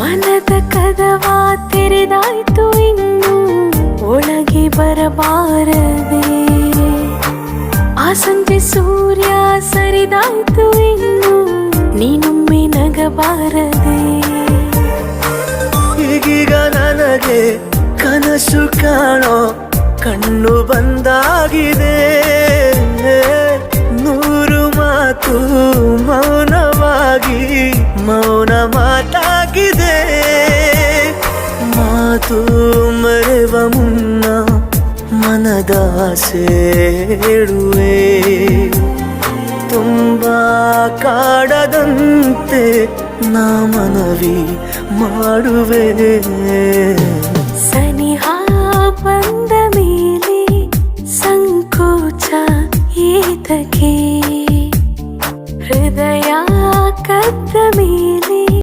ಮನದ ಕದವ ತೆರೆದಾಯ್ತು ಇನ್ನು ಒಳಗೆ ಬರಬಾರದೆ. ಆ ಸಂಜೆ ಸೂರ್ಯ ಸರಿದಾಯ್ತು ಇನ್ನು ನೀನೊಮ್ಮೆ ನಗಬಾರದೆ. ಈಗೀಗ ನನಗೆ ಕನಸು ಕಾಣೋ ಕಣ್ಣು ಬಂದಾಗಿದೆ. ಮೌನ ಮಾತಾಗಿದೆ. ಮಾತು ಮರೆವ ಮುನ್ನ ಮನದಾಸೆ ಹೇಳುವೆ. ತುಂಬ ಕಾಡದಂತೆ ನಾ ಮನವಿ ಮಾಡುವೆ. ಸನಿಹ ಬಂದ ಮೇಲೆ ಸಂಕೋಚ ಏತಕ್ಕೆ?